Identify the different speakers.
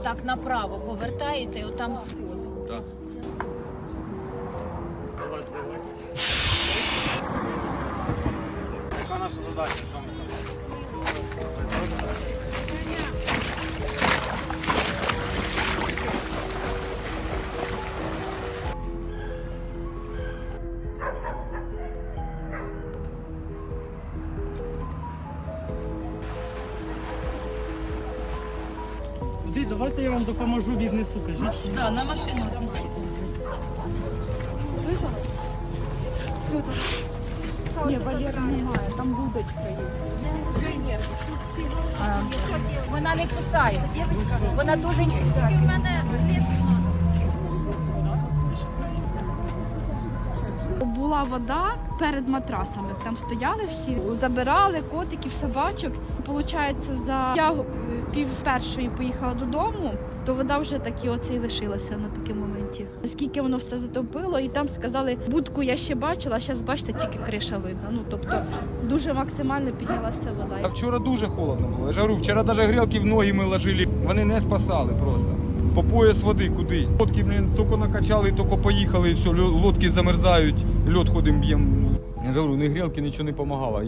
Speaker 1: отак направо повертаєте, отам сходи.
Speaker 2: Так.
Speaker 3: Яка наша задача?
Speaker 4: Ди, давайте я вам допоможу віднесу, кажіть.
Speaker 1: Да, на машину віднесіть.
Speaker 5: Ні, Валера немає, там дудочка є.
Speaker 1: Вона не кусається. Вона дуже
Speaker 5: Була вода перед матрасами. Там стояли всі, забирали котиків, собачок. Получається, за я пів першої поїхала додому, то вода вже так і оце і лишилася на такому моменті. Наскільки воно все затопило, і там сказали, будку я ще бачила, а зараз бачите, тільки криша видно. Ну тобто дуже максимально піднялася вода.
Speaker 2: А вчора дуже холодно було. Я ж говорю, вчора навіть грілки в ноги ми ложили. Вони не спасали просто. По пояс води куди. Лодки, блін, тільки накачали, тільки поїхали, і все, лодки замерзають, льот ходимо б'ємо. Я говорю, ні грілки, нічого не допомагало.